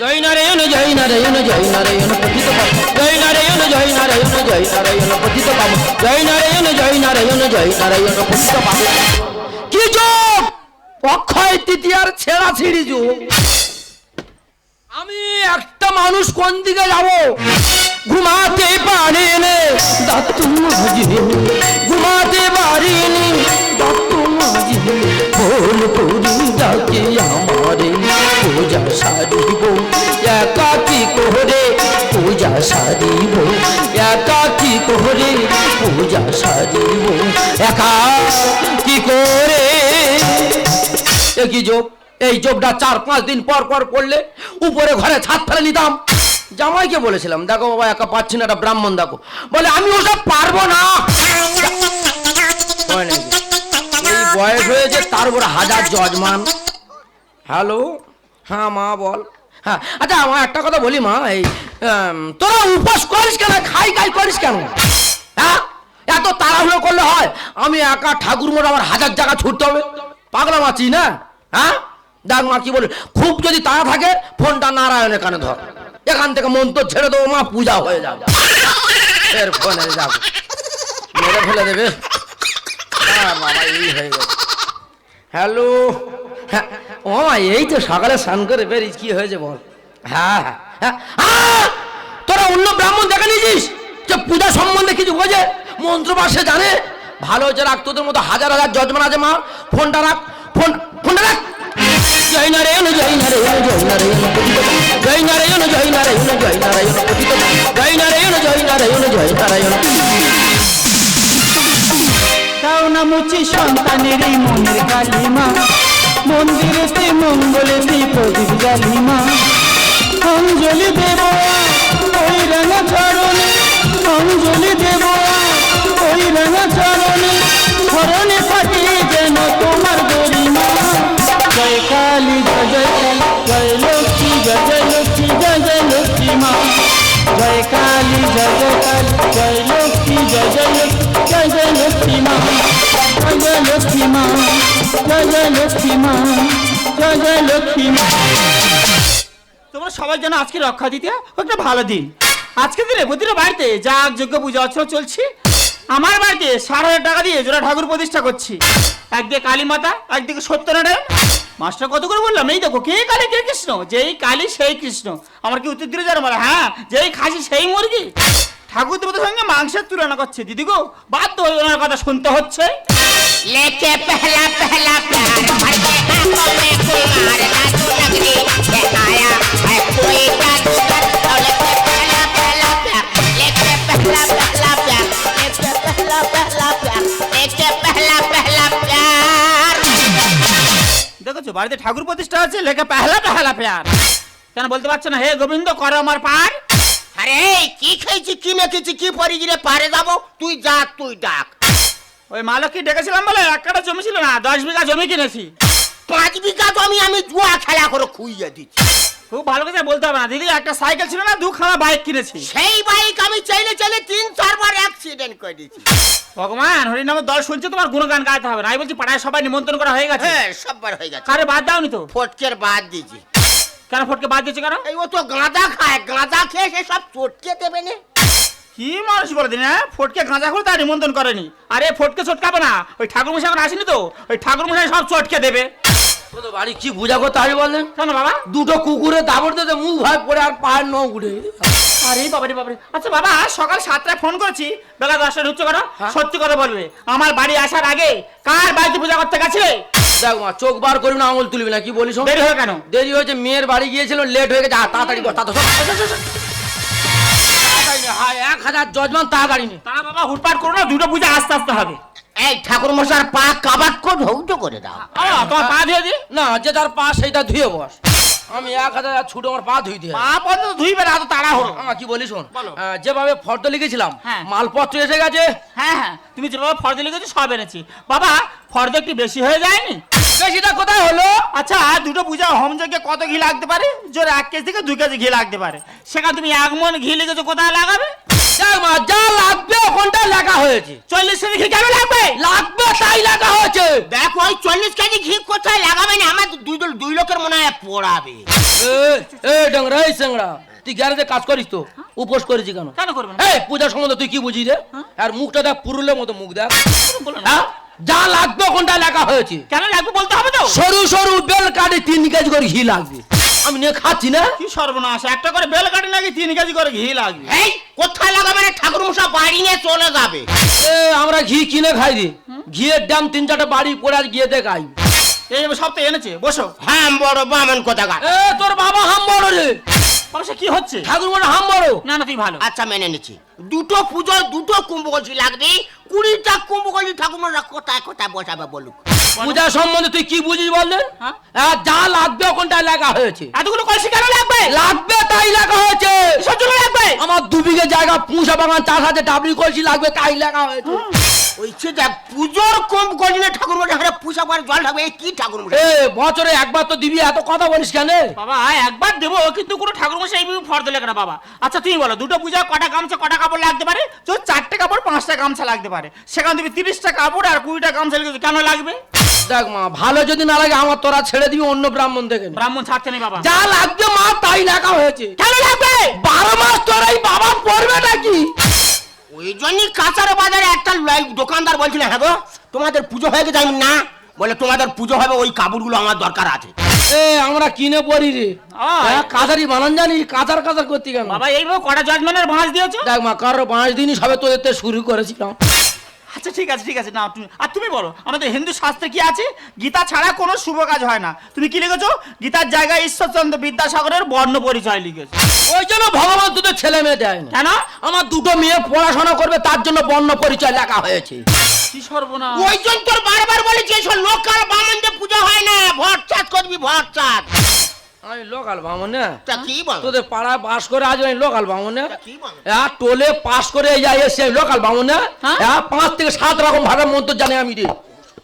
জয় নারায়ণ জয় নারায়ণ জয় নারায়ণ জয় নারায়ণ জয় নারায়ণ জয় নারায়ণ জয় নারায়ণ জয় নারায়ণ জয় নারায়ণ কি যোগ? অক্ষয় তৃতীয়ার যোগ। আমি একটা মানুষ কোন দিকে যাব? ঘুমাতে পারিনি ঘুমাতে পারিনি আমারে। সারিব, একাকি কোহরে পূজা সারিব, একাকি কোহরে পূজা সারিব। একা কি করে কি যোগ এই যোগটা চার পাঁচ দিন পর পর করলে উপরে ঘরে ছাদ ফেলে নিতাম। জামাইকে বলেছিলাম, দেখো বাবা, একা পাচ্ছি না একটা ব্রাহ্মণ দেখো। বলে, আমি ওসব পারব না। বয়স হয়েছে তার উপর হাজার জজমান হ্যালো? হ্যাঁ মা, বল। হ্যাঁ আচ্ছা আমার একটা কথা বলি, মা, এই তোরা উপোস করিস কেন? খাই খাই করিস কেন? হ্যাঁ? এত তাড়াহুড়ো করলে হয়, আমি একা ঠাকুর মোড় আমার হাজার জায়গা ছুটতে হবে। পাগলা মাছি না? হ্যাঁ? দেখ মা, কি বলে, খুব যদি তাড়া থাকে, ফোনটা নারায়ণের কানে ধর। এখান থেকে মন তো ছেড়ে দেবো, মা, পূজা হয়ে যাবে। এর ফোনে যাব। মেরে ফেলে দেবে। হ্যাঁ বাবা, এই হয়ে গেছে। হ্যালো? হ্যাঁ ও এই তো সকালে স্নান করে বেরিয়েছি কি হয়েছে বল? হ্যাঁ হ্যাঁ হ্যাঁ! তোরা অন্য ব্রাহ্মণ দেখে নিয়েছিস? যে পূজা সম্বন্ধে কিছু বোঝে মন্ত্র সে জানে? ভালো হচ্ছে রাখ, তোদের মতো হাজার হাজার যজমান আছে মা। ফোনটা রাখ, ফোন, ফোনটা রাখ। জয় নারায়ণ জয় নারায়ণ জয় নারায়ণ। জয় নারায়ণ জয় নারায়ণ জয় নারায়ণ। জয় নারায়ণ, জয় জয় নারায়ণ। তাও না মুচি সন্তানেরই মন্দিরেতে মঙ্গলেতে প্রদীপ জালিমা অঞ্জলি দেব, ওই রাঙা চরণে। অঞ্জলি দেব, ওই রাঙা চরণে। ধরণে থাকে যেন তোমার গরিমা জয় কালী, জয় জয় জয় লক্ষ্মী, জয় জয় লক্ষ্মী, জয় জয় লক্ষ্মী মা। জয় কালী জয় তোমরা সবাই যেন আজকে রক্ষা দিতে একটা ভালো দিন। আজকে দিনে প্রতিটা বাড়িতে যাগ যোগ্য পূজা, অর্চনা চলছে। আমার বাড়িতে ষাট হাজার টাকা দিয়ে জোড়া ঠাকুর প্রতিষ্ঠা করছি। একদিকে কালী মাতা, একদিকে সত্যনারায়ণ। মাস্টার, কত করে বললাম? এই দেখো, কে কালী, কে কৃষ্ণ? যেই কালী, সেই কৃষ্ণ। আমার কি উত্তর দিলে জানো? হ্যাঁ যেই খাসি, সেই মুরগি। ঠাকুর দেবতার সঙ্গে মাংসের তুলনা করছে দিদি গো বাধ্য হয়ে ওনার কথা শুনতে হচ্ছে लेके पहला पहला प्यार भर के आंखों में कुमार जादू नगरी दिखाया है कोई जादूगर और लेके पहला पहला प्यार लेके पहला पहला प्यार लेके पहला पहला प्यार लेके पहला पहला प्यार দেখেছো বাড়িতে ঠাকুর প্রতিষ্ঠা আছে লেখা পেহলা পেহলা প্যার কেন বলতে পারছো না হে গোবিন্দ করো আমার পার আরে এই, কি খেয়েছি কি মেখেছি কি পরি গিয়ে পারে যাব। তুই যা তুই ডাক। ওই মালকী ডেকেছিলাম বলে এক কাটা জমি ছিল না দশ বিঘা জমি কিনেছি। পাঁচ বিঘা জমি আমি জুয়া খেলা করে খুইয়ে দিচ্ছি। খুব ভালো কথা বলতে হবে না দিদি একটা সাইকেল ছিল না দুখানা বাইক কিনেছি। সেই বাইক আমি চাইলে চাইলে তিন চারবার অ্যাক্সিডেন্ট করে দিচ্ছি ভগবান হরি নামের দল শুনছে তোমার গুণগান গাইতে হবে। না আমি বলছি পাড়ায় সবাই নিমন্ত্রণ করা হয়ে গেছে। হ্যাঁ সববার হয়ে গেছে। কারে বাদ দাওনি তো? ফটকের বাদ দিয়েছি। কেন ফটকে বাদ দিয়েছে কেন? এই ও তো গাঁদা খায় গাঁদা খেয়ে সে সব চটকে দেবে না। কি মানুষ বলে দিন হ্যাঁ? ফটকে গাঁজা করে তার নিমন্ত্রণ করেনি। আরে ফটকে চটকাবে না। ওই ঠাকুর মশাই এখন আসেনি তো? ওই ঠাকুর মশাই সব চটকে দেবে। তোদের বাড়ি কি পূজা করতে হবে বললেন? কেন বাবা? দুটো কুকুরে দাবড় দিতে মুখ ভাই পড়ে আর পায়ের ন উঠে আরে বাবারে বাবারে। আচ্ছা বাবা সকাল সাতটায় ফোন করেছি। বেলা দশটায় ঢুকছো কেন? সত্যি কথা বলবে। আমার বাড়ি আসার আগে কার বাড়িতে পূজা করতে গেছিলে দেখ মা চোখ বার করবি না আঙুল তুলবি না কি বলিস দেরি হয়ে কেন? দেরি হয়েছে মেয়ের বাড়ি গিয়েছিল লেট হয়ে গেছে তাড়াতাড়ি কর তাড়াতাড়ি হায়, এক হাজার জজমান তাড়াতাড়ি নে। তা বাবা হুটপাট করো না দুটো পূজা আস্তে আস্তে হবে। এই ঠাকুর মশার পা কাবাক করে ধৌত করে দাও। আ, তোমার পা ধুয়ে দি? না যে তার পা সেইটা ধুয়ে বস। আমি এক হাজার ছুটে আমার পা ধুই দিয়ে পা পর্যন্ত ধুইবে না এত তাড়া হলো আমার কি বলি শোন যেভাবে ফর্দ লিখেছিলাম হ্যাঁ। মালপত্র এসে গেছে। হ্যাঁ হ্যাঁ। তুমি যেভাবে ফর্দ লিখেছো সব এনেছি। বাবা ফর্দ একটু বেশি হয়ে যায়নি? বেশিটা কোথায় হলো? আচ্ছা দুটো পূজা হোম যজ্ঞে কত ঘি লাগতে পারে? জোর এক কেজি থেকে দুই কেজি ঘি লাগতে পারে। সেখানে তুমি এক মন ঘি লিখেছো কোথায় লাগাবে? যা লাগবে ওখানটা লেখা হয়েছে। চল্লিশ কেজি ঘি কেন লাগবে? লাগবে তাই লেখা হয়েছে। দেখো ওই চল্লিশ কেজি ঘি কোথায় লাগাবে না? আমার দুই দুই লোকের মনে হয় পোড়াবে। এ ডংরা এই সেংড়া তুই গ্যারেজে কাজ করিস তো? উপোস করেছি কেন? কেন করবেন এই পূজা সম্বন্ধে তুই কি বুঝিস রে? আর মুখটা দেখ পুরুলের মতো মুখ দেখ। বলো না। হ্যাঁ? যা লাগবে কোনটা লেখা হয়েছে। কেন লাগবে বলতে হবে তো? সরু সরু বেল কাটে তিন কেজি করে ঘি লাগবে। আমি নিয়ে খাচ্ছি না? কি সর্বনাশ একটা করে বেল কাটি নাকি তিন কেজি করে ঘি লাগবে? এই কোথায় ঠাকুর মশা বাড়ি নিয়ে চলে যাবে। এ আমরা ঘি কিনে খাই রে। ঘিয়ের দাম তিন চারটা বাড়ি পড়ে আর গিয়ে দেখাই এই সব তো এনেছে বসো। হ্যাঁ বড় বামন কোথাকার। এ তোর বাবা হাম বড় রে। বাবা কি হচ্ছে? ঠাকুর মনে হাম বড়। না না তুই ভালো। আচ্ছা মেনে নিচ্ছি। দুটো পুজো দুটো কুম্ভকলসি লাগবে। কুড়িটা কুম্ভকলসি ঠাকুর কোথায় কোথায় বসাবে বলুক। পূজা সম্বন্ধে তুই কি বুঝিস বললেন? হ্যাঁ? হ্যাঁ, যা লাগবে কোনটা লেখা হয়েছে। এতগুলো কলসি কেন লাগবে? লাগবে তাই লেখা হয়েছে। লাগবে? আমার দু বিঘে জায়গা পুঁসা বাগান চার হাজার ডাবলি কলসি লাগবে তাই লেখা হয়েছে। ওই সেটা পুজোর না ঠাকুর মশা হারে পুষা পরে জল ঢাকবে এই কি ঠাকুর এ বছরে একবার তো দিবি এত কথা বলিস কেন? বাবা একবার দেবো কিন্তু কোনো ঠাকুর মশাই ফর্দ না বাবা। আচ্ছা তুমি বলো দুটো পূজা কটা গামছা কটা কাপড় লাগতে পারে? তো চারটে কাপড় পাঁচটা গামছা লাগতে পারে। সেখানে তুমি তিরিশটা কাপড় আর কুড়িটা গামছা কেন লাগবে? দেখ মা ভালো যদি না লাগে আমার তোরা ছেড়ে দিবি অন্য ব্রাহ্মণ থেকে ব্রাহ্মণ ছাড়তে নেই বাবা। যা লাগবে মা তাই লেখা হয়েছে। কেন লাগবে? বারো মাস তোর এই বাবা পড়বে নাকি? ওই জন্যই কাঁচার বাজারে একটা লাই- দোকানদার বলছিল হ্যাঁ গো তোমাদের পুজো হয়ে গেছে আমি না বলে তোমাদের পুজো হবে ওই কাপড়গুলো আমার দরকার আছে। এ আমরা কিনে পড়ি রে। আয়। হ্যাঁ, কাজারি বানান জানি কাজার কাজার করতে গেল বাবা এইভাবে কটা জজমেনের বাঁশ দিয়েছ? দেখ মা কারও পাঁচ দিনই সবে তোদের থেকে শুরু করেছিলাম। আচ্ছা ঠিক আছে ঠিক আছে না তুমি আর তুমি বলো আমাদের হিন্দু শাস্ত্রে কি আছে? গীতা ছাড়া কোনো শুভ কাজ হয় না। তুমি কি লিখেছো? গীতার জায়গায় ঈশ্বরচন্দ্র বিদ্যাসাগরের বর্ণ পরিচয় লিখেছো। ওই জন্য ভগবান দুটো ছেলে মেয়ে দেয় না কেন? আমার দুটো মেয়ে পড়াশোনা করবে তার জন্য বর্ণ পরিচয় লেখা হয়েছে। কি সর্বনাশ। ওই জন্য তোর বারবার বলেছি এসব লোকাল বামনদের পুজো হয় না ভট চাঁদ করবি ভট চাঁদ আমি লোকাল বামন। কি বল? তোদের পাড়ায় বাস করে আজ আমি লোকাল বামন। হ্যাঁ টোলে পাস করে যাই এসে লোকাল বামন। হ্যাঁ? হ্যাঁ পাঁচ থেকে সাত রকম ভাষার মন্ত্র জানি আমি রে।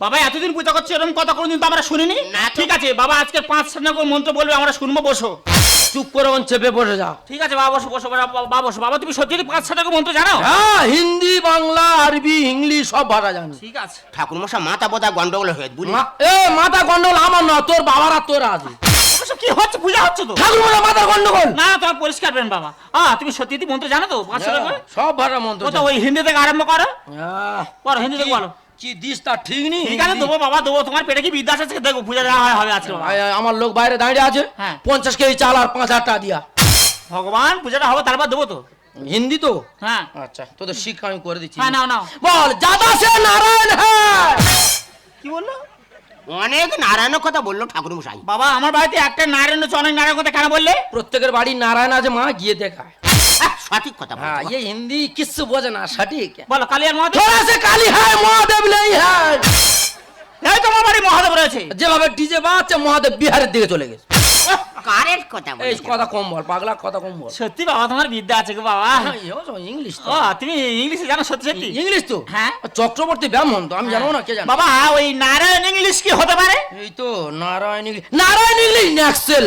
বাবা এতদিন পূজা করছে এরকম কথা কোনোদিন তো আমরা শুনিনি? না ঠিক আছে বাবা আজকে পাঁচ সাত করে মন্ত্র বলবে আমরা শুনব বসো। চুপ করে ওখানে চেপে বসে যা। ঠিক আছে বাবা বসো বসো বাবা বসো। বাবা তুমি সত্যি পাঁচ সাত করে মন্ত্র জানো? হ্যাঁ হিন্দি বাংলা আরবি ইংলিশ সব ভাষা জানি। ঠিক আছে। ঠাকুর মশা মাথা বোধা গন্ডগোল হয়ে বুঝলি? মা- এ মাথা গন্ডগোল আমার না তোর বাবার আর তোর আছে। অবশ্য কি হচ্ছে? পূজা হচ্ছে তো। ঠাকুর মাথা গন্ডগোল। না তোমার পরিষ্কার পেন বাবা। আ তুমি সত্যি সত্যি মন্ত্র জানো তো? পাঁচ সাত করে? সব ভাষা মন্ত্র ও তো ওই হিন্দি থেকে আরম্ভ করো। করো হিন্দি থেকে বলো। কি দিস তা ঠিক নেই? ঠিক আছে দেবো বাবা দেবো। তোমার পেটে কি বিদ্যা আছে? দেখো পূজা দেওয়া হয় হবে আজকে। বাবা। আমার লোক বাইরে দাঁড়িয়ে আছে। হ্যাঁ। পঞ্চাশ কেজি চাল আর পাঁচ হাজার টাকা দিয়া। ভগবান পূজাটা হবে তারপর দেবো তো। হিন্দি তো? হ্যাঁ। আচ্ছা তোদের শিক্ষা আমি করে দিচ্ছি। হ্যাঁ নাও নাও। বল জাদা সে নারায়ণ হ্যাঁ। কি বলল? অনেক নারায়ণের কথা বলল ঠাকুর মশাই বাবা আমার বাড়িতে একটা নারায়ণ হচ্ছে অনেক নারায়ণ কথা কেন বললে? প্রত্যেকের বাড়ি নারায়ণ আছে মা গিয়ে দেখায়। হ্যাঁ, সঠিক কথা হ্যাঁ ইয়ে হিন্দি কিচ্ছু বোঝে না সঠিক। বলো কালী আর মহাদেব? থোড়া আছে কালী হায় মহাদেব নেই হ্যাঁ। এই তোমার বাড়ি মহাদেব রয়েছে। যেভাবে ডিজে বাজছে মহাদেব বিহারের দিকে চলে গেছে। কারের কথা এই কথা কম বল পাগলা কথা কম বল। সত্যি বাবা তোমার বিদ্যা আছে গো বাবা। ইংলিশ ও তুমি ইংলিশে জানো সত্যি সত্যি? ইংলিশ তো? হ্যাঁ। চক্রবর্তী ব্যামন তো আমি জানো না কে জানো? বাবা ওই নারায়ণ ইংলিশ কি হতে পারে? এই তো নারায়ণ ইংলিশ। নারায়ণ ইংলিশ ন্যাক্সেল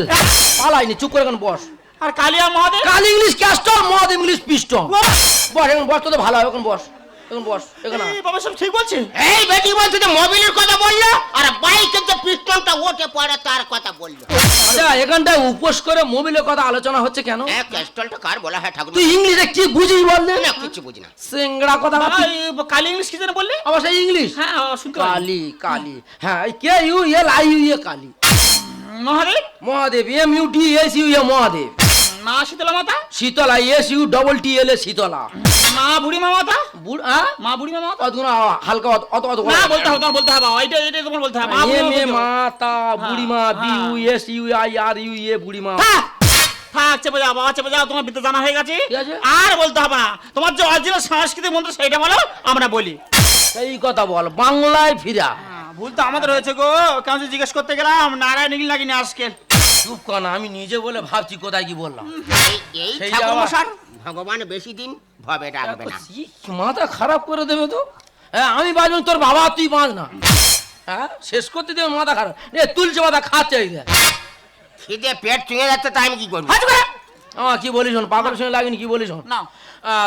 পালাইনি চুপ করে এখন বস। আর কালিয়া মহাদেব? কাল ইংলিশ ক্যাস্টর মহাদ ইংলিশ পিস্টন বাবা! বস এখন বস তোদের ভালো হবে এখন বস। এখন বস এখন এই বাবা সব ঠিক বলছে এই বেটি বলছো যে মোবিলের কথা বলল আর বাইকের যে পিস্টনটা ওঠে পড়ে তার কথা বলল। আচ্ছা এখানটায় উপোস করে মোবিলের কথা আলোচনা হচ্ছে কেন? হ্যাঁ কার বলা হয় ঠাকুর তুই ইংলিশে কি বুঝিস বললে না কিছু বুঝি না। সিংড়া কথা বাবা, কালি ইংলিশ কি যেন বললে? আবার সেই ইংলিশ? হ্যাঁ শুনতে কালি কালি। হ্যাঁ K U L I U A Kali? Mahadev? Mahadev M U D S U A Mahadev. মা শীতলা মাতা? Shitala S U double T L A Shitala. মা বুড়ি মা মাতা বুড় হ্যাঁ মা বুড়ি মা মাতা অতগুলো হালকা অত অত অত না বলতে হবে তোমার বলতে হবে বাবা, এইটা এইটা তোমার বলতে হবে। মা বুড়ি এম মা এ বলতে হবে। মাতা বুড়িমা বি হ্যাঁ। U S U I R U A Burima থাক, থাক চেপে যাও বাবা চেপে যাও তোমার বিদ্যা জানা হয়ে গেছে। আর বলতে হবে না তোমার যে অরিজিনাল সাংস্কৃতিক মন্ত্র সেইটা বলো আমরা বলি। এই কথা বল বাংলায় ফিরা। হ্যাঁ, ভুল তো আমাদের হয়েছে গো। কেমন যে জিজ্ঞেস করতে গেলাম নারায়ণ ইংল নাকি আজকে চুপ কর না আমি নিজে বলে ভাবছি কোথায় কি বললাম। সেই ঠাকুর ভগবান বেশি দিন ভবে রাখবে না। মাথা খারাপ করে দেবে তো? হ্যাঁ আমি বাজবেন তোর বাবা তুই বাঁচ না। হ্যাঁ শেষ করতে দেবে মাথা খারাপ। এ তুলছে মাথা খাচ্ছে এই। খিদে পেট চুঙে যাচ্ছে তাই আমি কি করব? হাত করে। আমা কি বলিস শোন, পাগল সঙ্গে লাগেনি কি বলিস শোন? নাও।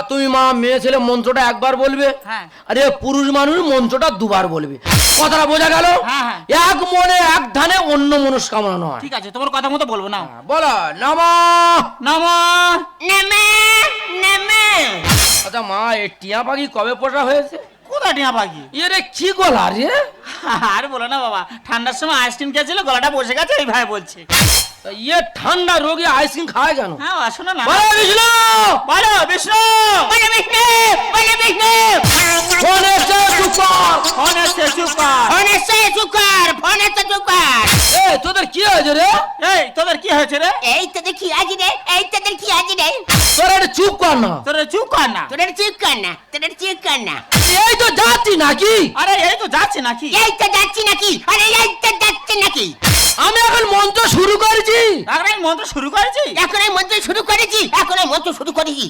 তুমি মা মেয়ে ছেলে মন্ত্রটা একবার বলবে। হ্যাঁ। আরে পুরুষ মানুষ মন্ত্রটা দুবার বলবে। কথাটা বোঝা গেল? হ্যাঁ, হ্যাঁ। এক মনে এক ধানে অন্য মনস্কামনা নয়। ঠিক আছে তোমার কথা মতো বলব না বলো নমো। নেমে। নেমে। আচ্ছা মা এ টিয়া পাখি কবে পোষা হয়েছে? কোথা টিয়া পাখি? এ রে কি গলা রে? আর বলো না বাবা ঠান্ডার সময় আইসক্রিম খেয়েছিল গলাটা বসে গেছে এই ভাই বলছে। ইয়ে ঠান্ডা রোগে আইসক্রিম খায় কেন? হ্যাঁ আসো না না। বলো বিষ্ণু! বলো বিষ্ণু! বলে বিষ্ণু! বলে বিষ্ণু! ফোন এসছে, চুপ কর। ফোন এসছে চুপ কর ফোনে সে চুকার ফোনে তো চুকার এ তোদের কি হয়েছে রে? এই তোদের কি হয়েছে রে? এই তো দেখি আজি রে এই তো দেখি আজি রে। তোরা চুপ কর না। তোরা চুপ কর না। তোদের চুপ কর না তোদের চুপ কর না। এই তো যাচ্ছি নাকি? আরে এই তো যাচ্ছে নাকি। এই তো যাচ্ছি নাকি আরে এই তো যাচ্ছি নাকি। আমি এখন মন্ত্র শুরু করেছি। এখন এই মন্ত্র শুরু করেছি? এখন এই মন্ত্র শুরু করেছি এখন এই মন্ত্র শুরু করেছি।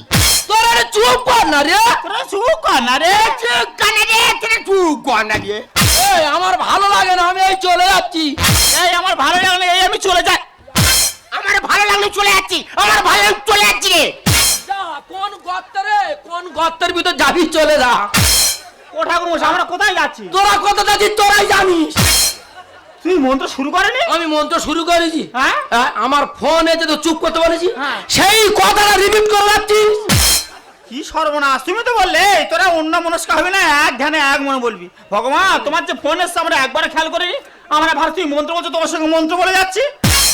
তোরা একটু চুপ কর না রে। তোরা চুপ কর না রে। চুপ কর না রে তোদের চুপ কর না রে। এই আমার ভালো লাগে না আমি এই চলে যাচ্ছি। এই আমার ভালো লাগে না, এই আমি চলে যাই। আমার ভালো লাগল চলে যাচ্ছি আমার ভালো লাগল চলে যাচ্ছি রে। যা, কোন গর্তে কোন গর্তের ভিতর যাবি চলে যা। ও ঠাকুর মশাই আমরা কোথায় যাচ্ছি? তোরা কত যাচ্ছিস তোরাই জানিস। তুই মন্ত্র শুরু করেনি? আমি মন্ত্র শুরু করেছি। হ্যাঁ? হ্যাঁ, আমার ফোন এতে তো চুপ করতে বলেছি। হ্যাঁ। সেই কথাটা রিপিট করে যাচ্ছিস কি সর্বনাশ তুমি তো বললে তোরা অন্য মনস্ক হবে না এক ধ্যানে এক মনে বলবি। ভগবান তোমার যে ফোন এসছে আমরা একবার খেয়াল করিনি। আমরা ভাবছি তুই মন্ত্র বলছো তোমার সঙ্গে মন্ত্র বলে যাচ্ছি।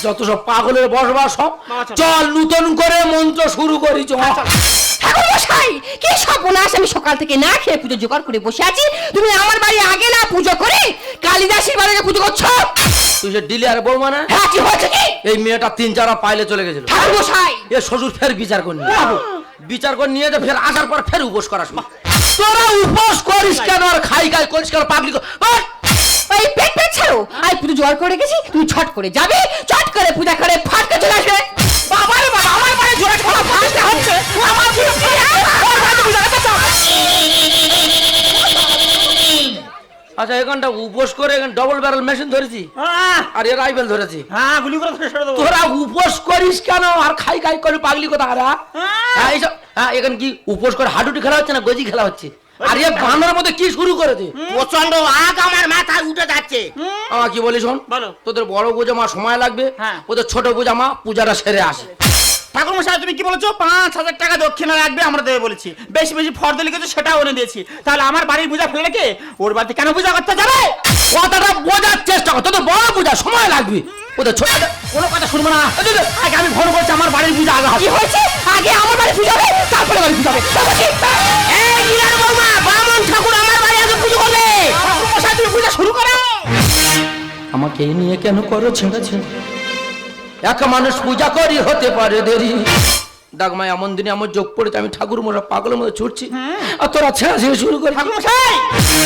যত সব পাগলের বসবাস সব চল। নতুন করে মন্ত্র শুরু করি চল। ঠাকুর মশাই কি আমি সকাল থেকে না খেয়ে পুজো জোগাড় করে বসে আছি? তুমি আমার বাড়ি আগে না পুজো করে কালিদাসীর বাড়িতে পুজো করছ? তুই যে ডিলে আর বৌমা না? হ্যাঁ কি হয়েছে কি? এই মেয়েটা তিন চারা পাইলে চলে গেছিল। ঠাকুর মশাই। এ শ্বশুর ফের বিচার করে নিয়ে বিচার করে নিয়ে যে ফের আসার পর ফের উপোস করা শুরু তোরা উপোস করিস কেন আর খাই খাই করিস কেন পাবলিক ওই পেট পেট ছাড়ো আমি পুজো জোগাড় করে গেছি তুমি ছট করে যাবে চট করে পূজা করে ফাটকে চলে আসবে। বাবা রে বাবা আমার বাড়ি জোড়া খাওয়া ফাটতে হচ্ছে। আমার। আচ্ছা এখানটা উপোস করে এখানে ডবল ব্যারেল মেশিন ধরেছি। আর এ রাইফেল ধরেছি। হ্যাঁ গুলি করে ধরে ছেড়ে দেবো। তোরা উপোস করিস কেন? আর খাই খাই করে পাগলি কথা আর হ্যাঁ। এইসব হ্যাঁ এখানে কি উপোস করে হাডুটি খেলা হচ্ছে না গজি খেলা হচ্ছে? আর এ গানের মধ্যে কি শুরু করেছে? প্রচণ্ড আগ আমার মাথায় আমার কি বলি শোন? বলো। তোদের বড় পূজা মা সময় লাগবে। হ্যাঁ। ওদের ছোট পূজা মা পূজাটা সেরে আসে। ঠাকুর মশাই তুমি কি বলেছ? পাঁচ হাজার টাকা দক্ষিণা লাগবে আমরা দেবে বলেছি। বেশি বেশি ফর্দ লিখেছো সেটাও এনে দিয়েছি। তাহলে আমার বাড়ির পূজা ফেলে কে ওর বাড়িতে কেন পূজা করতে যাবে? কথাটা বোঝার চেষ্টা কর। তোদের বড় পূজা সময় লাগবে। ওদের ছোট কোনো কথা শুনব না। আগে আমি ফোন করছি আমার বাড়ির পূজা আগে কি হয়েছে? আগে আমার বাড়ি পুজো হবে তারপরে বাড়ি পুজো হবে। বামন ঠাকুর মশাই তুমি পূজা শুরু করো। আমাকে এই নিয়ে কেন করো ছেড়ে ছেড়ে? এক মানুষ পূজা করি হতে পারে দেরি। ডাকমাই এমন দিনে আমার যোগ পড়েছে আমি ঠাকুর মোড়া পাগলের মধ্যে ছুটছি। আর তোরা ছেঁড়া ছেড়ে শুরু করে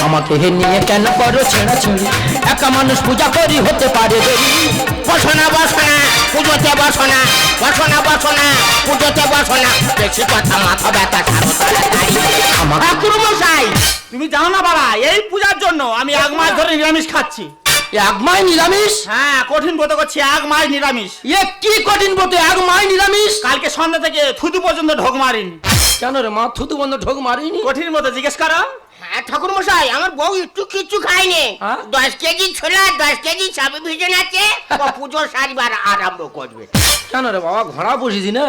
আমাকে হে নিয়ে কেন করো ছেঁড়া ছেড়ে? একা মানুষ পূজা করি হতে পারে দেরি। বসো না বসো না। পুজোতে বসো না বসো না বসো না পুজোতে বসো না। বেশি কথা মাথা ব্যথা ঠাকুর মশাই তুমি জানো না বাবা এই পূজার জন্য আমি এক মাস ধরে নিরামিষ খাচ্ছি। এক মাই নিরামিষ? হ্যাঁ কঠিন ব্রত করছি এক মাস নিরামিষ। এ কি কঠিন বলতে এক মাই নিরামিষ? কালকে সন্ধ্যা থেকে থুতু পর্যন্ত ঢোক মারিনি। কেন রে মা থুতু বন্ধ ঢোক মারিনি? কঠিন ব্রত জিজ্ঞেস করো। ঠাকুর মশাই আমার বউ একটু কিচ্ছু খায়নি। হ্যাঁ? দশ কেজি ছোলা দশ কেজি সাবি ভিজন আছে পুজো সারিবার আরম্ভ করবে। কেন রে বাবা ঘোড়া বসিছি না?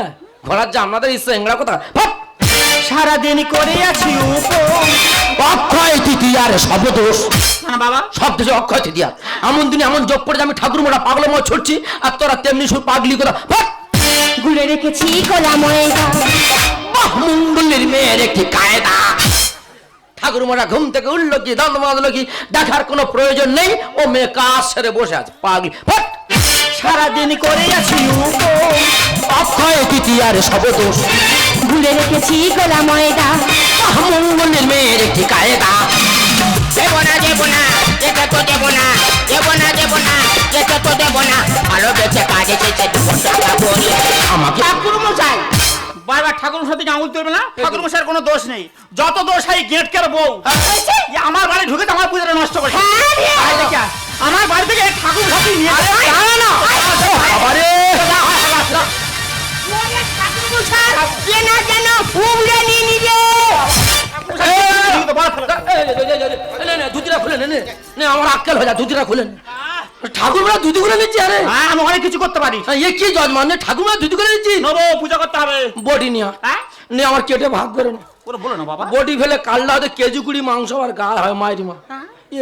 ঘোড়ার যে আপনাদের ইচ্ছা এংরা কথা সারাদিন করে আছি অক্ষয় তৃতীয়ার সব দোষ। না বাবা? সব দেশে অক্ষয় তৃতীয়া। এমন দিনে এমন যোগ আমি ঠাকুর মোড়া পাগলের মতো ছুটছি আর তোরা তেমনি সুর পাগলি কথা! গুলে রেখেছি গোলা ময়দা বাহ, মঙ্গলের মেয়ের একটি কায়দা। ঠাকুর মোড়া ঘুম থেকে উঠল কি দন্দ বাঁধলো কি দেখার কোনো প্রয়োজন নেই। ও মেয়ে কাজ সেরে বসে আছে পাগলি। ভাব! সারাদিন করে আছি অক্ষয় তৃতীয়ার সব দোষ। গুলে রেখেছি গোলা ময়দা। মঙ্গলের মেয়ের একটি কায়দা। দেব না দেব না তো দেব না দেব না দেব না তো দেব না। বেঁচে কাজে দেবো আমাকে ঠাকুর মশাই বারবার ঠাকুর আঙুল তুলবে না ঠাকুর মশাইয়ের কোনো দোষ নেই যত দোষ হয় গেট কেন বউ এ আমার বাড়ি ঢুকে তো আমার পূজাটা নষ্ট করে হ্যাঁ আয় দেখে আয়। আমার বাড়ি থেকে ঠাকুর মশাই নিয়ে আরে, না, না, না। আরে, ওরে ঠাকুর চেনা যেন উবড়ে নিয়ে নিজে দুদিরা খুলে নে নে। নে আমার আক্কেল হয়ে যা দুদিরা খুলে নে। ঠাকুররা দুধি করে নিচ্ছি আরে। হ্যাঁ আমি অনেক কিছু করতে পারি। হ্যাঁ, এ কি জজমান নে ঠাকুররা দুধি করে নিচ্ছি নেব পূজা করতে হবে। বডি নিয়ে। হ্যাঁ? নে আমার কেটে ভাগ করে নে। ওরা বলো না বাবা। বডি ফেলে কাল্লা হতে কেজি কুড়ি মাংস আর গা হয় মায়ের মা।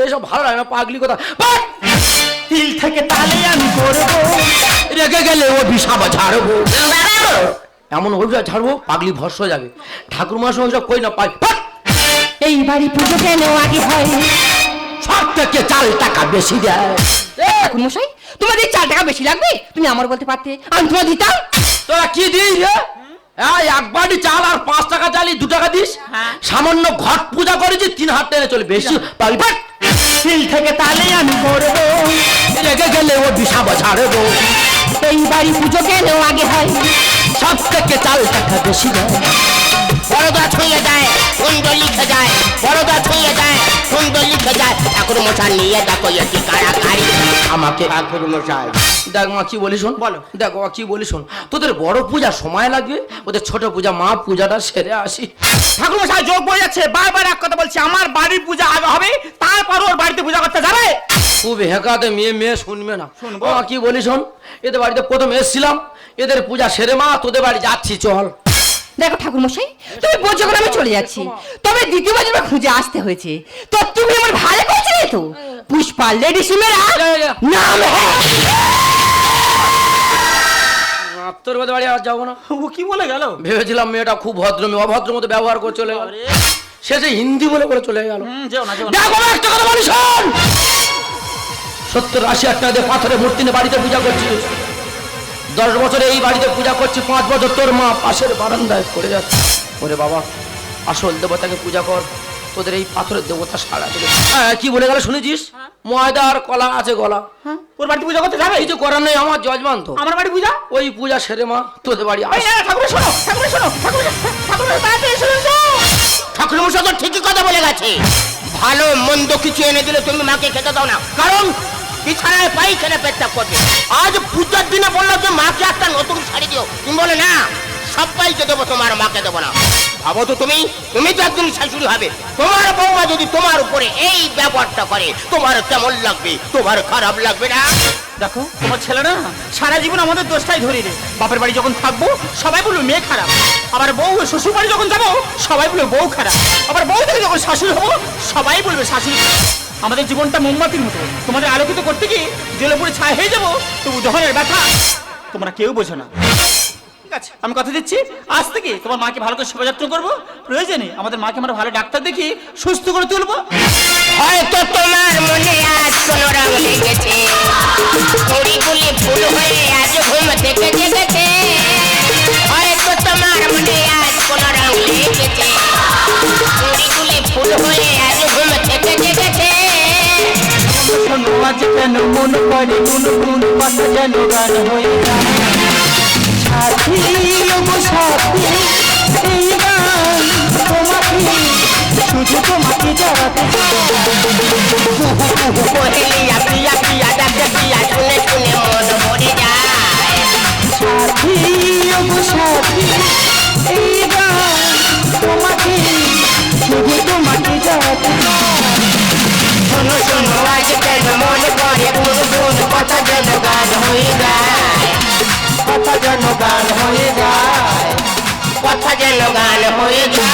এসব ভালো লাগে না পাগলি কথা। তিল থেকে তালে আমি করব রেগে গেলে ও বিষাব ঝাড়বো। এমন অভিশাপ ছাড়বো পাগলি ভস্য হয়ে যাবে। ঠাকুর মাস সব কই না পাই! এই বাড়ি পুজো কেন আগে হয়? সব থেকে চাল টাকা বেশি দেয়। ঠাকুর মশাই তোমাদের চার টাকা বেশি লাগবে? তুমি আমার বলতে পারতে। আমি তোমার দিতাম। তোরা কি দিস রে হ্যাঁ এক বাটি চাল আর পাঁচ টাকা চালি দু টাকা দিস? হ্যাঁ। সামান্য ঘট পূজা করেছি তিন হাত টেনে চলে। বেশি বাট! তিল থেকে তালে আমি করব রেগে গেলে ও বিষাব ঝাড়বো। এই বাড়ি পুজো কেন আগে হয়? সব থেকে চাল টাকা বেশি বড়দা ছুঁয়ে যায় কুণ্ড লিখে যায় বড়দা ছুঁয়ে যায় কুণ্ড লিখে যায়। ঠাকুর মশাই নিয়ে দেখো এটি কারাকারি। আমাকে দেখ মা কি বলি শোন? বলো। দেখ মা কি বলি শোন? তোদের বড় পূজা সময় লাগবে ওদের ছোট পূজা মা পূজাটা সেরে আসি। ঠাকুর মশাই যোগ বয়ে যাচ্ছে বারবার এক কথা বলছি আমার বাড়ির পূজা আগে হবে তারপর ওর বাড়িতে পূজা করতে যাবে। খুব হেকাতে মেয়ে মেয়ে শুনবে না। শুনব। কি বলি শোন? এদের বাড়িতে প্রথম এসেছিলাম এদের পূজা সেরে মা তোদের বাড়ি যাচ্ছি চল। দেখো ঠাকুর মশাই তুমি বোঝো করে আমি চলে যাচ্ছি। তবে দ্বিতীয়বার যেন খুঁজে আসতে হয়েছে। তো তুমি আমার ভালো করছিলে তো পুষ্পা লেডি সিমেরা নাম হ্যাঁ। তোর বাড়ি বাড়ি আর যাব না। ও কি বলে গেল? ভেবেছিলাম মেয়েটা খুব ভদ্র মেয়ে অভদ্র মতো ব্যবহার করে চলে গেল। শেষে হিন্দি বলে করে চলে গেল। যেও না যেও না। দেখো না একটা কথা বলি শোন। সত্তর আশি হাজার টাকা দিয়ে পাথরে মূর্তি নিয়ে বাড়িতে পূজা করছিস। দশ বছরে এই বাড়িতে পূজা করছি পাঁচ বছর তোর মা পাশের বারান্দায় পড়ে যাচ্ছে। ওরে বাবা আসল দেবতাকে পূজা কর তোদের এই পাথরের দেবতা সারা দেবে। হ্যাঁ কি বলে গেল শুনেছিস? ময়দা আর কলা আছে গলা। ওর বাড়িতে পূজা করতে যাবে? কিছু করার নেই আমার জজমান তো আমার বাড়ি পূজা? ওই পূজা সেরে মা তোদের বাড়ি ঠাকুর শোনো ঠাকুর শোনো ঠাকুর। ঠাকুর মশাই তো ঠিকই কথা বলে গেছে। ভালো মন্দ কিছু এনে দিলে তুমি মাকে খেতে দাও না। কারণ বিছানায় পাইখানে পেটটা করবে। আজ পূজার দিনে বলল যে, মাকে একটা নতুন শাড়ি দিও। তুমি বলে, না সবাইকে দেবো, তোমার মাকে দেবো না। ভাবো তো তুমি তুমি তো একদিন শাশুড়ি হবে। তোমার বৌমা যদি তোমার উপরে এই ব্যবহারটা করে, তোমার কেমন লাগবে? তোমার খারাপ লাগবে না? দেখো, তোমার ছেলে না, সারা জীবন আমাদের দোষটাই ধরে রে বাপের বাড়ি যখন থাকব, সবাই বলবে, মেয়ে খারাপ। আবার বউ শ্বশুর বাড়ি যখন যাব, সবাই বলবে, বউ খারাপ। আবার বউ থেকে যখন শাশুড়ি হব, সবাই বলবে, শাশুড়ি। আমাদের জীবনটা মোমবাতির মতো। তোমাদের আলোকিত করতে গিয়ে জেলে পড়ে ছায় হয়ে যাব, তবু দহনের ব্যথা তোমরা কেউ বোঝো না। আমি কথা দিচ্ছি। আজ থেকে তোমার মাকে ভালো করে যত্ন করব। প্রয়োজনে আমাদের মাকে আমরা ভালো ডাক্তার দেখি সুস্থ করে তুলবো। হয়তো তোমার মনে আজ রং লেগেছে। কুড়িগুলি ফুল হয়ে আজ ঘুম থেকে জেগেছে। হয়তো তোমার মনে আজ রং লেগেছে। ফুল হয়ে আজ ঘুম থেকে শোনো যেন মন করে গুন গুন কথা যেন গান হয়ে যায়। সাথী সাথী গান তোমাকে, শুধু তোমাকে জড়াতে গায় কথা যেন গান হয়ে যায়। কথা যেন গান হয়ে যায়।